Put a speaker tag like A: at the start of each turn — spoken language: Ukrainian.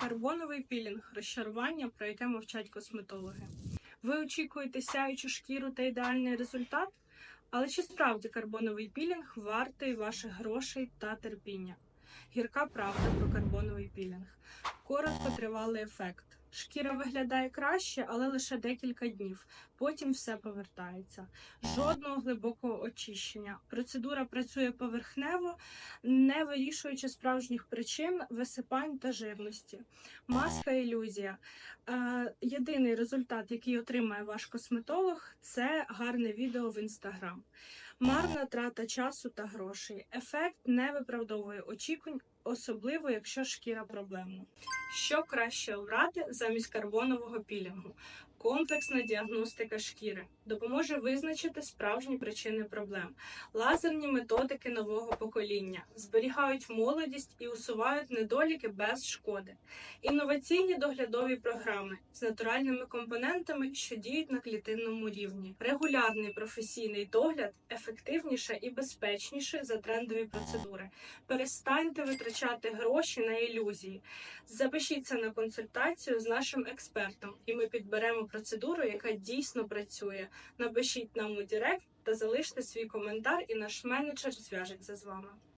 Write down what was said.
A: Карбоновий пілінг розчарування, про яке мовчать косметологи. Ви очікуєте сяючу шкіру та ідеальний результат? Але чи справді карбоновий пілінг вартий ваших грошей та терпіння? Гірка правда про карбоновий пілінг. Коротко тривалий ефект. Шкіра виглядає краще, але лише декілька днів. Потім все повертається. Жодного глибокого очищення. Процедура працює поверхнево, не вирішуючи справжніх причин висипань та жирності. Маска ілюзія. Е, єдиний результат, який отримає ваш косметолог, це гарне відео в інстаграм. Марна трата часу та грошей. Ефект не виправдовує очікувань, особливо якщо шкіра проблемна. Що краще обрати замість карбонового пілінгу? Комплексна діагностика шкіри допоможе визначити справжні причини проблем. Лазерні методики нового покоління зберігають молодість і усувають недоліки без шкоди. Інноваційні доглядові програми з натуральними компонентами, що діють на клітинному рівні. Регулярний професійний догляд ефективніше і безпечніше за трендові процедури. Перестаньте витрачати гроші на ілюзії. Запишіться на консультацію з нашим експертом, і ми підберемо процедуру, яка дійсно працює. Напишіть нам у Директ та залиште свій коментар, і наш менеджер зв'яжеться з вами.